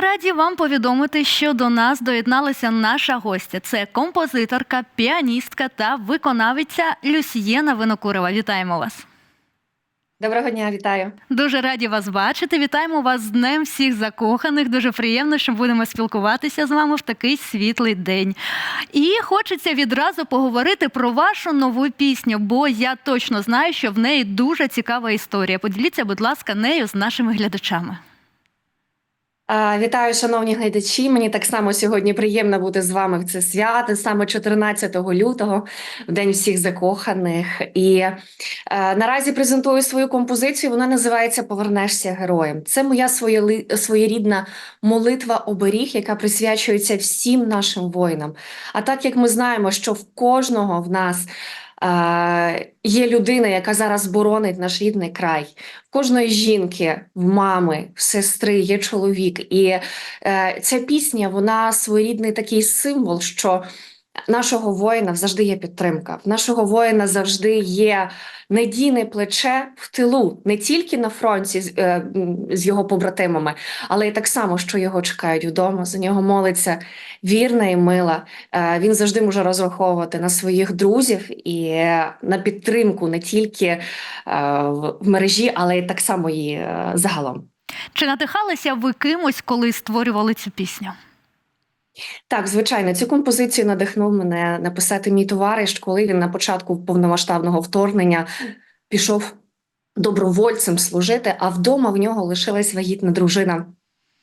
Ми раді вам повідомити, що до нас доєдналася наша гостя. Це композиторка, піаністка та виконавиця Люсьєна Винокурова. Вітаємо вас! Доброго дня, вітаю. Дуже раді вас бачити. Вітаємо вас з Днем всіх закоханих. Дуже приємно, що будемо спілкуватися з вами в такий світлий день. І хочеться відразу поговорити про вашу нову пісню, бо я точно знаю, що в неї дуже цікава історія. Поділіться, будь ласка, нею з нашими глядачами. А, Вітаю, шановні глядачі. Мені так само сьогодні приємно бути з вами в це свято, саме 14 лютого, в день всіх закоханих. І е, наразі презентую свою композицію. Вона називається Повернешся героєм. Це моя своєли- своєрідна молитва оберіг, яка присвячується всім нашим воїнам. А так як ми знаємо, що в кожного в нас. Є людина, яка зараз боронить наш рідний край. В кожної жінки, в мами, в сестри є чоловік. І е, ця пісня, вона своєрідний такий символ, що нашого воїна завжди є підтримка. В нашого воїна завжди є надійне плече в тилу, не тільки на фронті з, е, з його побратимами, але й так само, що його чекають вдома. За нього молиться вірна і мила. Е, Він завжди може розраховувати на своїх друзів і на підтримку не тільки е, в мережі, але й так само і е, загалом. Чи надихалися ви кимось, коли створювали цю пісню? Так, звичайно, цю композицію надихнув мене написати мій товариш, коли він на початку повномасштабного вторгнення пішов добровольцем служити, а вдома в нього лишилась вагітна дружина.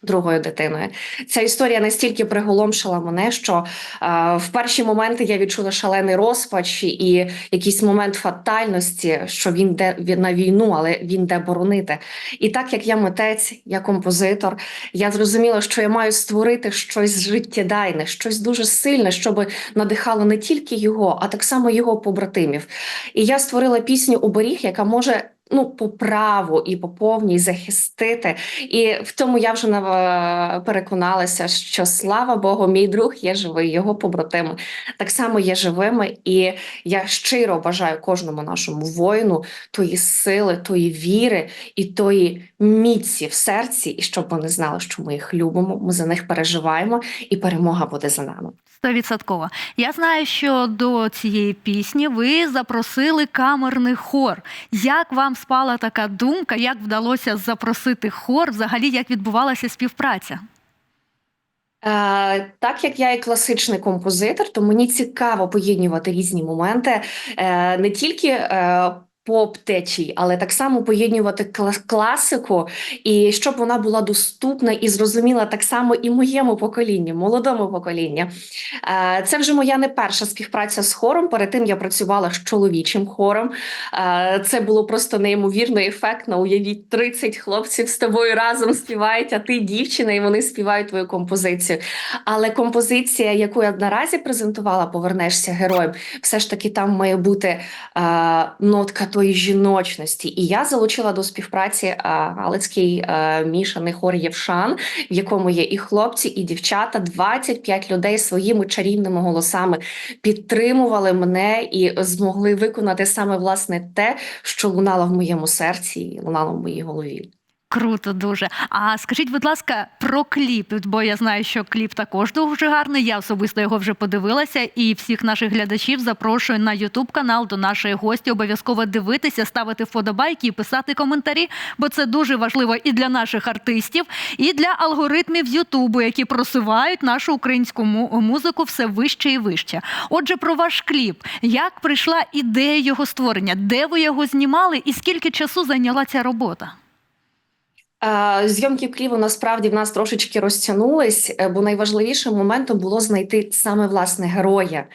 Другою дитиною ця історія настільки приголомшила мене, що е, в перші моменти я відчула шалений розпач і якийсь момент фатальності, що він де він на війну, але він де боронити. І так як я митець, я композитор, я зрозуміла, що я маю створити щось життєдайне, щось дуже сильне, щоб надихало не тільки його, а так само його побратимів. І я створила пісню Оберіг, яка може. Ну, по праву і по повній захистити, і в тому я вже нав- переконалася, що слава Богу, мій друг є живий, його побратими. Так само є живими, і я щиро бажаю кожному нашому воїну тої сили, тої віри і тої міці в серці, і щоб вони знали, що ми їх любимо, ми за них переживаємо, і перемога буде за нами. Стовідсотково. Я знаю, що до цієї пісні ви запросили камерний хор. Як вам спала така думка? Як вдалося запросити хор? Взагалі, як відбувалася співпраця? Е, так як я і класичний композитор, то мені цікаво поєднувати різні моменти, е, не тільки е, поп течій, але так само поєднувати класику, і щоб вона була доступна і зрозуміла так само і моєму поколінню, молодому поколінню. Е, це вже моя не перша співпраця з хором. Перед тим я працювала з чоловічим хором. Е, це було просто неймовірно ефектно. Уявіть, 30 хлопців з тобою разом співають, а ти дівчина, і вони співають твою композицію. Але композиція, яку я наразі презентувала, повернешся героєм, все ж таки там має бути е, нотка тої жіночності. І я залучила до співпраці е, Галицький е, мішаний хор Євшан, в якому є і хлопці, і дівчата. 25 людей своїми чарівними голосами підтримували мене і змогли виконати саме власне те, що лунало в моєму серці лунало в моїй голові. Круто дуже. А скажіть, будь ласка, про кліп, бо я знаю, що кліп також дуже гарний. Я особисто його вже подивилася, і всіх наших глядачів запрошую на Ютуб канал до нашої гості. Обов'язково дивитися, ставити вподобайки і писати коментарі, бо це дуже важливо і для наших артистів, і для алгоритмів Ютубу, які просувають нашу українську музику все вище і вище. Отже, про ваш кліп. Як прийшла ідея його створення? Де ви його знімали, і скільки часу зайняла ця робота? Е, Зйомки кліпу насправді в нас трошечки розтягнулись, е, бо найважливішим моментом було знайти саме власне героя.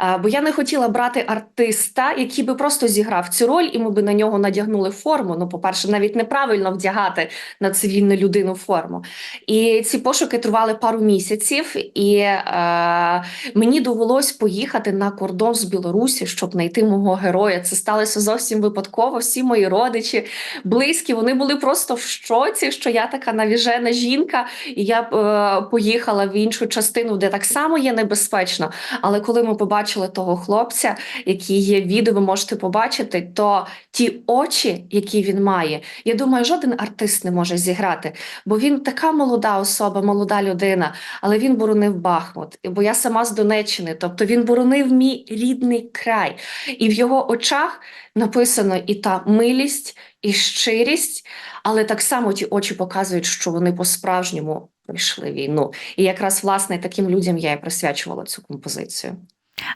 Е, Бо я не хотіла брати артиста, який би просто зіграв цю роль, і ми би на нього надягнули форму. Ну, по-перше, навіть неправильно вдягати на цивільну людину форму. І ці пошуки тривали пару місяців, і е, мені довелось поїхати на кордон з Білорусі, щоб знайти мого героя. Це сталося зовсім випадково. Всі мої родичі, близькі, вони були просто в шоці. Шоці, що я така навіжена жінка, і я е, поїхала в іншу частину, де так само є небезпечно. Але коли ми побачили того хлопця, який є відео, ви можете побачити, то ті очі, які він має, я думаю, жоден артист не може зіграти, бо він така молода особа, молода людина, але він боронив Бахмут. Бо я сама з Донеччини, тобто він боронив мій рідний край, і в його очах написано і та милість, і щирість, але так само ті очі показують, що вони по-справжньому пройшли війну. І якраз власне таким людям я і присвячувала цю композицію.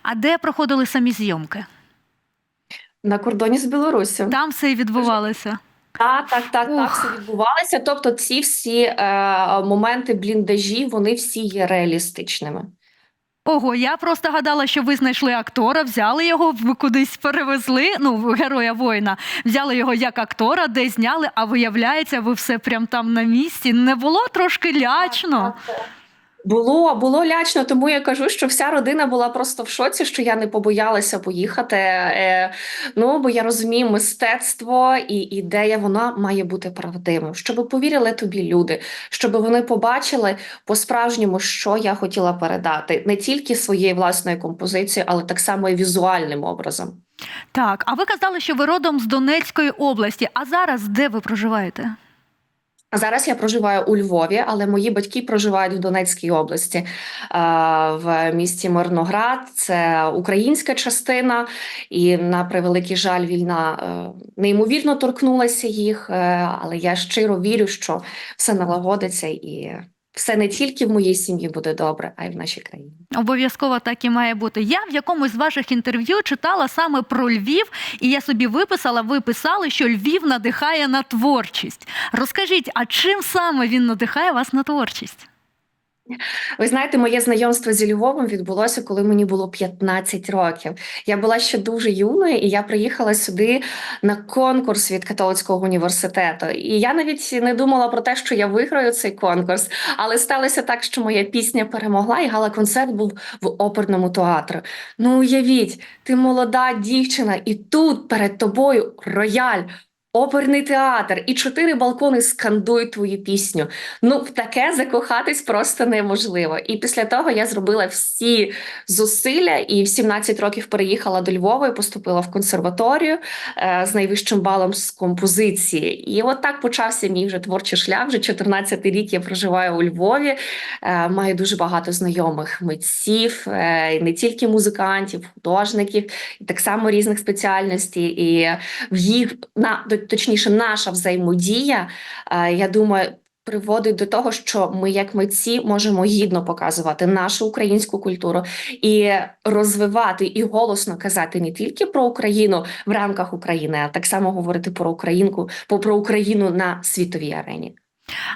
А де проходили самі зйомки? На кордоні з Білоруссю. Там все і відбувалося. Так, так, так, так, все відбувалося. Тобто, ці всі е, моменти бліндажі, вони всі є реалістичними. Ого, я просто гадала, що ви знайшли актора, взяли його, ви кудись перевезли. Ну, героя воїна, взяли його як актора, де зняли, а виявляється, ви все прям там на місці. Не було трошки лячно. Було, було лячно, тому я кажу, що вся родина була просто в шоці, що я не побоялася поїхати. Е, ну, бо я розумію, мистецтво і ідея вона має бути правдивою, щоб повірили тобі люди, щоб вони побачили по-справжньому, що я хотіла передати, не тільки своєю власною композицією, але так само і візуальним образом. Так, а ви казали, що ви родом з Донецької області. А зараз де ви проживаєте? Зараз я проживаю у Львові, але мої батьки проживають в Донецькій області в місті Мирноград. Це українська частина, і на превеликий жаль, війна е, неймовірно торкнулася їх. е, Але я щиро вірю, що все налагодиться і все не тільки в моїй сім'ї буде добре, а й в нашій країні. Обов'язково так і має бути. Я в якомусь з ваших інтерв'ю читала саме про Львів, і я собі виписала, ви писали, що Львів надихає на творчість. Розкажіть, а чим саме він надихає вас на творчість? Ви знаєте, моє знайомство зі Львовом відбулося, коли мені було 15 років. Я була ще дуже юною, і я приїхала сюди на конкурс від католицького університету. І я навіть не думала про те, що я виграю цей конкурс. Але сталося так, що моя пісня перемогла, і гала-концерт був в оперному театрі. Ну, уявіть, ти молода дівчина, і тут перед тобою рояль. Оперний театр і чотири балкони скандують твою пісню. Ну, в таке закохатись просто неможливо. І після того я зробила всі зусилля і в 17 років переїхала до Львова і поступила в консерваторію е, з найвищим балом з композиції. І от так почався мій вже творчий шлях. Вже 14 рік я проживаю у Львові. Е, маю дуже багато знайомих митців, е, не тільки музикантів, художників, і так само різних спеціальностей. І в їх на точніше, наша взаємодія, е, я думаю. Приводить до того, що ми, як митці, можемо гідно показувати нашу українську культуру і розвивати і голосно казати не тільки про Україну в рамках України, а так само говорити про Українку, про Україну на світовій арені.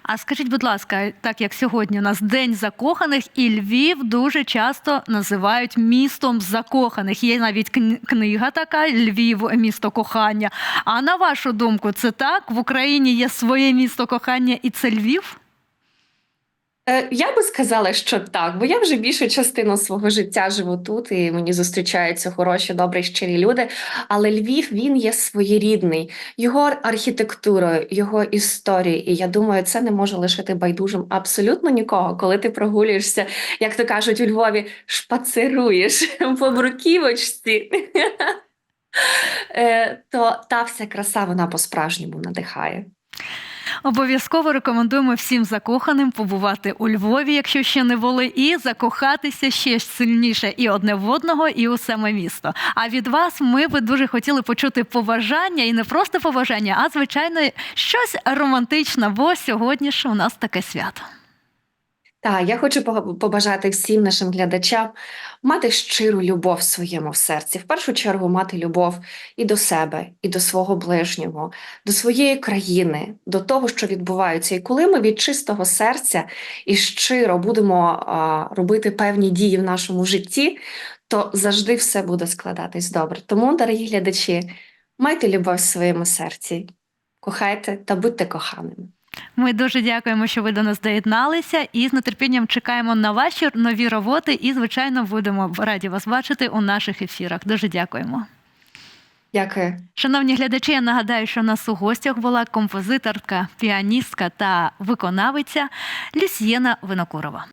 А скажіть, будь ласка, так як сьогодні у нас День закоханих, і Львів дуже часто називають містом закоханих. Є навіть кни- книга така Львів, місто кохання. А на вашу думку, це так? В Україні є своє місто кохання, і це Львів? Е, Я би сказала, що так, бо я вже більшу частину свого життя живу тут, і мені зустрічаються хороші, добрі, щирі люди. Але Львів він є своєрідний, його архітектурою, його історією. І я думаю, це не може лишити байдужим абсолютно нікого, коли ти прогулюєшся, як то кажуть у Львові, шпацируєш по бруківочці. Е, То та вся краса вона по-справжньому надихає. Обов'язково рекомендуємо всім закоханим побувати у Львові, якщо ще не були, і закохатися ще сильніше і одне в одного, і у саме місто. А від вас ми би дуже хотіли почути побажання, і не просто побажання, а звичайно щось романтичне, бо сьогодні ж у нас таке свято. Так, я хочу побажати всім нашим глядачам мати щиру любов в своєму серці. В першу чергу мати любов і до себе, і до свого ближнього, до своєї країни, до того, що відбувається. І коли ми від чистого серця і щиро будемо а, робити певні дії в нашому житті, то завжди все буде складатись добре. Тому, дорогі глядачі, майте любов в своєму серці, кохайте та будьте коханими. Ми дуже дякуємо, що ви до нас доєдналися, і з нетерпінням чекаємо на ваші нові роботи. І, звичайно, будемо раді вас бачити у наших ефірах. Дуже дякуємо. Дякую. Шановні глядачі, я нагадаю, що у нас у гостях була композиторка, піаністка та виконавиця Люсьєна Винокурова.